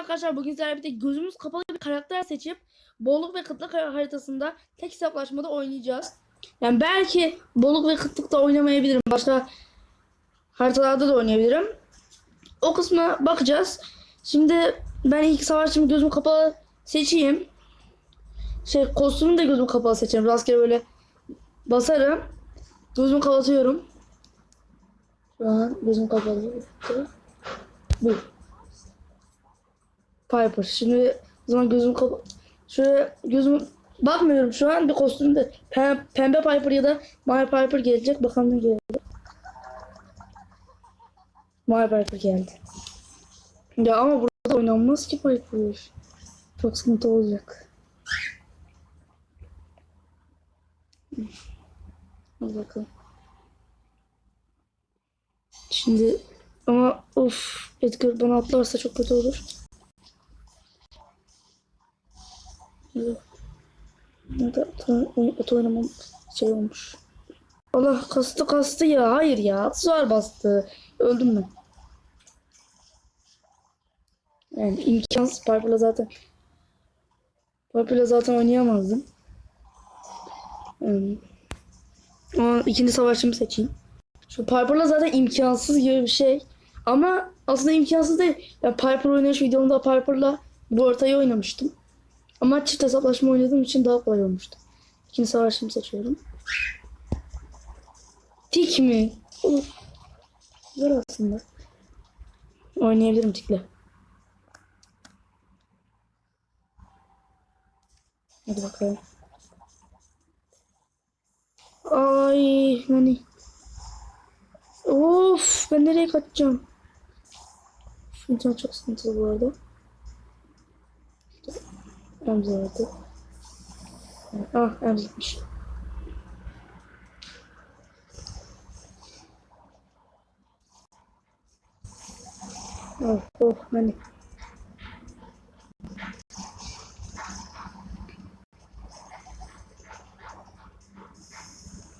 arkadaşlar bugün sizlerle birlikte gözümüz kapalı bir karakter seçip bolluk ve kıtlık haritasında tek hesaplaşmada oynayacağız. Yani belki bolluk ve kıtlıkta oynamayabilirim. Başka haritalarda da oynayabilirim. O kısma bakacağız. Şimdi ben ilk savaşçımı gözüm kapalı seçeyim. Şey kostümü de gözüm kapalı seçerim. Rastgele böyle basarım. Gözümü kapatıyorum. Şu an gözüm kapalı. Bu. Piper. Şimdi o zaman gözüm kapa... Şöyle gözüm bakmıyorum şu an bir kostümde pembe, pembe Piper ya da mavi Piper gelecek. Bakalım ne gelecek. Mavi Piper geldi. Ya ama burada oynanmaz ki Piper. Çok sıkıntı olacak. Hadi bakalım. Şimdi ama of Edgar bana atlarsa çok kötü olur. Yok. Nerede oto oynamam şey olmuş. Allah kastı kastı ya. Hayır ya. Aksesuar bastı. Öldüm ben. Yani imkansız. Piper'la zaten Piper'la zaten oynayamazdım. Yani. Ama ikinci savaşçımı seçeyim. Şu Piper'la zaten imkansız gibi bir şey. Ama aslında imkansız değil. Ya Piper oynayış videomda Piper'la bu haritayı oynamıştım. Ama çift hesaplaşma oynadığım için daha kolay olmuştu. İkinci savaşımı seçiyorum. Tik mi? Olur. Aslında. Oynayabilirim tikle. Hadi bakalım. Ay hani. Of ben nereye kaçacağım? Şu çok sıkıntılı bu arada. Emze vardı. Ah emzikmiş. Oh oh hani.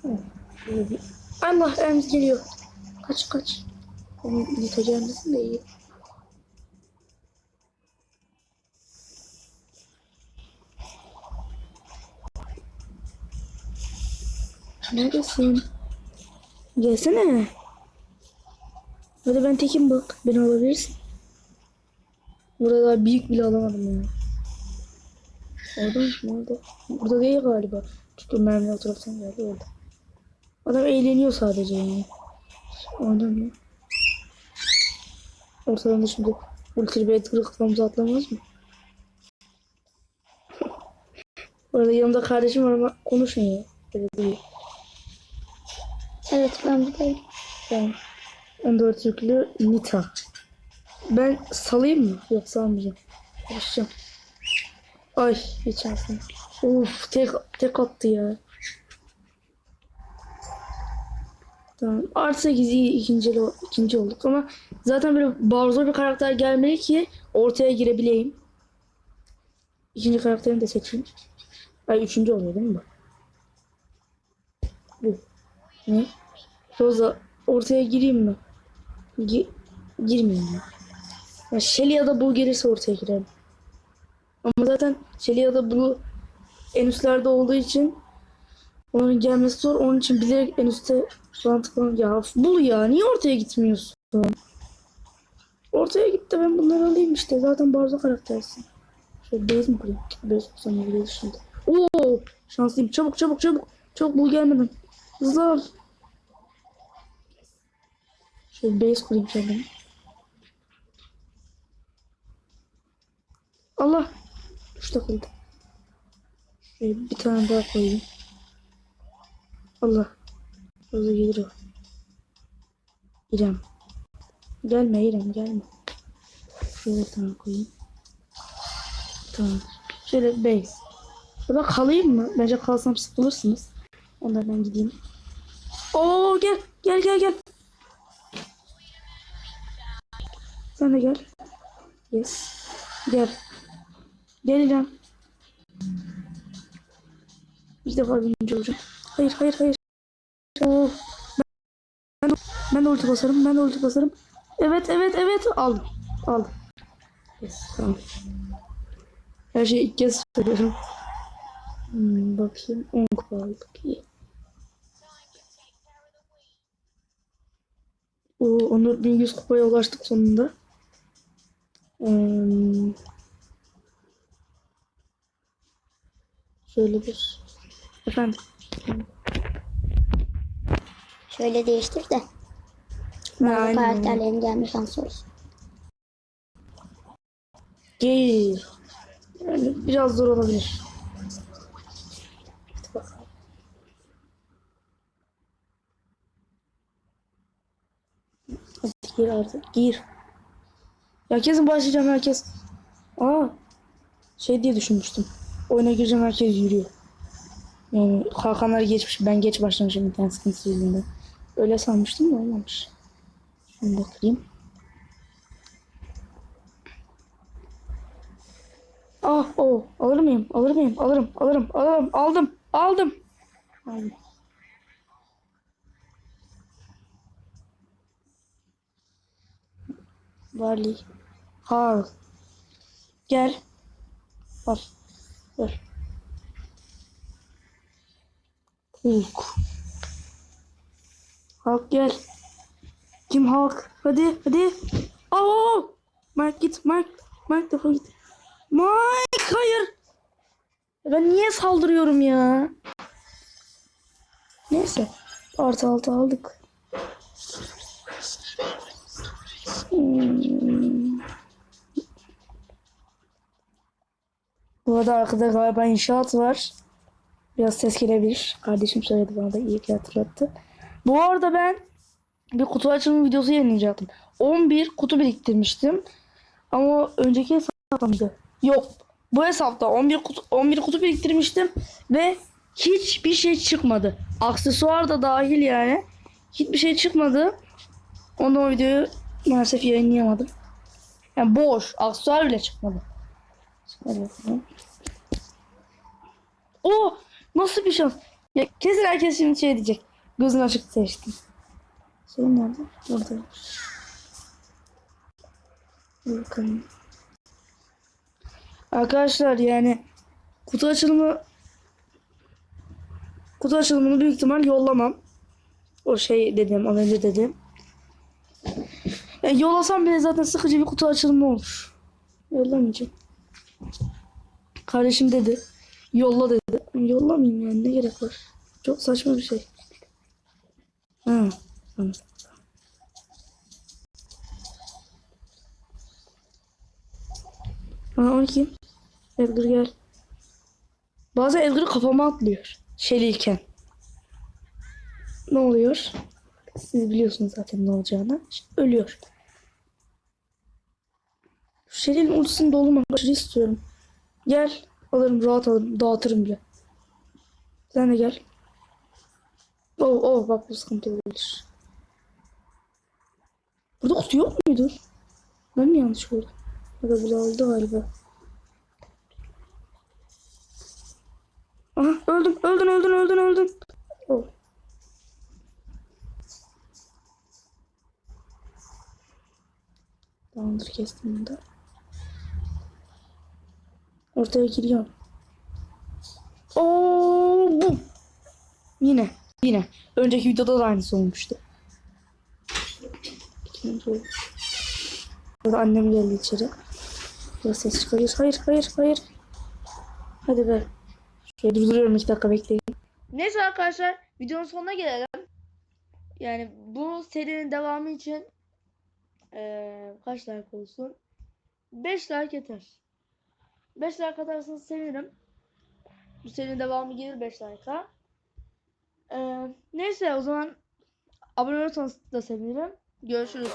Oh, bir- Allah emz geliyor. Kaç kaç. Onu yutacağım de iyi. Neredesin? Gelsene. Hadi ben tekim bak. Beni alabilirsin. Burada büyük bile alamadım ya. Orada mı? Orada. Burada değil galiba. Çünkü mermi o taraftan geldi orada. Adam eğleniyor sadece yani. Oynamıyor. Ortadan da şimdi ultra bir Edgar'ı kafamıza atlamaz mı? Bu arada yanımda kardeşim var ama konuşmuyor. Öyle değil. Evet ben buradayım. Tamam. 14 yüklü Nita. Ben salayım mı? Yok salmayacağım. Konuşacağım. Ay geçersin. Of tek, tek attı ya. Tamam. Artı 8 iyi ikinci, ikinci olduk ama zaten böyle barzor bir karakter gelmeli ki ortaya girebileyim. İkinci karakterini de seçeyim. Ay üçüncü oluyor değil mi bu? Bu. Ne? Rosa ortaya gireyim mi? Gi girmeyeyim mi? Ya Shelly ya da bu gelirse ortaya girerim. Ama zaten Shelly ya da bu en üstlerde olduğu için onun gelmesi zor. Onun için bilerek en üstte falan tıklanıp ya bul ya niye ortaya gitmiyorsun? Ortaya git de ben bunları alayım işte. Zaten barzo karaktersin. Şöyle base mi kurayım? Base kursam iyi şimdi. Oo şanslıyım. Çabuk çabuk çabuk. Çabuk bul gelmeden. Hızlı al. Şöyle base kurayım kendime. Allah. Tuş takıldı. Şöyle bir tane daha koyayım. Allah. Orada gelir o. İrem. Gelme İrem gelme. Şöyle tane koyayım. Tamam. Şöyle base. Burada kalayım mı? Bence kalsam sıkılırsınız. Ondan ben gideyim. Oo gel gel gel gel. Sen de gel. Yes. Gel. Gel İrem. Bir defa birinci olacağım. Hayır hayır hayır. Oo. Ben, ben, de ulti basarım. Ben de ulti basarım. Evet evet evet. Aldım. Aldım. Yes, tamam. Her şeyi ilk kez söylüyorum. Hmm, bakayım 10 kupa aldık iyi. O 14.100 kupaya ulaştık sonunda. Hmm. Şöyle bir. Efendim. Şöyle değiştir de. Bazı karakterlerin gelme şansı olsun. Gel. Yani biraz zor olabilir. Gir artık. Gir. Ya kesin başlayacağım herkes. Aa. Şey diye düşünmüştüm. Oyuna gireceğim herkes yürüyor. Yani Hakanlar geçmiş. Ben geç başlamışım internet sıkıntısı yüzünden. Öyle sanmıştım da olmamış. Şunu da. Ah o alır mıyım? Alır mıyım? Alırım. Alırım. Alırım. Aldım. Aldım. Aldım. Barley. Carl. Gel. Al. Ver. Hulk. Hulk gel. Kim Hulk? Hadi hadi. Aa! Mark git. Mark. Mark defol git. Mike hayır. Ben niye saldırıyorum ya? Neyse. Artı altı aldık. Hmm. Bu arada arkada galiba inşaat var. Biraz ses gelebilir. Kardeşim söyledi bana da iyi ki hatırlattı. Bu arada ben bir kutu açılımı videosu yayınlayacaktım. 11 kutu biriktirmiştim. Ama önceki hesaplamdı. Yok. Bu hesapta 11 kutu, 11 kutu biriktirmiştim ve hiçbir şey çıkmadı. Aksesuar da dahil yani. Hiçbir şey çıkmadı. Ondan o videoyu maalesef yayınlayamadım. Yani boş. Aksesuar bile çıkmadı. Hadi bakalım. O nasıl bir şans? Ya kesin herkes şimdi şey diyecek. Gözün açık seçtim. Şey nerede? Burada. Bakalım. Arkadaşlar yani kutu açılımı kutu açılımını büyük ihtimal yollamam. O şey dedim az önce dedim. Yani yollasam bile zaten sıkıcı bir kutu açılımı olur. Yollamayacağım. Kardeşim dedi. Yolla dedi. Yollamayayım yani ne gerek var. Çok saçma bir şey. Ha. Tamam. Ha 12. Edgar gel. Bazen Edgar kafama atlıyor. Şeliyken. Ne oluyor? Siz biliyorsunuz zaten ne olacağını. İşte ölüyor. Şelin ultisini doldurmak aşırı istiyorum. Gel. Alırım rahat alırım. Dağıtırım bile. Sen de gel. Oh oh bak bu sıkıntı olabilir. Burada kutu yok muydu? Ben mi yanlış gördüm? Ya da burada oldu galiba. Aha öldüm öldün öldün öldün öldün. Oh. Tamamdır kestim bunu da. Ortaya giriyorum. Oo bu. Yine yine. Önceki videoda da aynısı olmuştu. Burada annem geldi içeri. Biraz ses çıkarıyor. Hayır hayır hayır. Hadi be. Şöyle durduruyorum iki dakika bekleyin. Neyse arkadaşlar videonun sonuna gelelim. Yani bu serinin devamı için eee, kaç like olsun? 5 like yeter. 5 like atarsanız sevinirim. Bu serinin devamı gelir 5 like'a. Eee, neyse o zaman abone olursanız da sevinirim. Görüşürüz.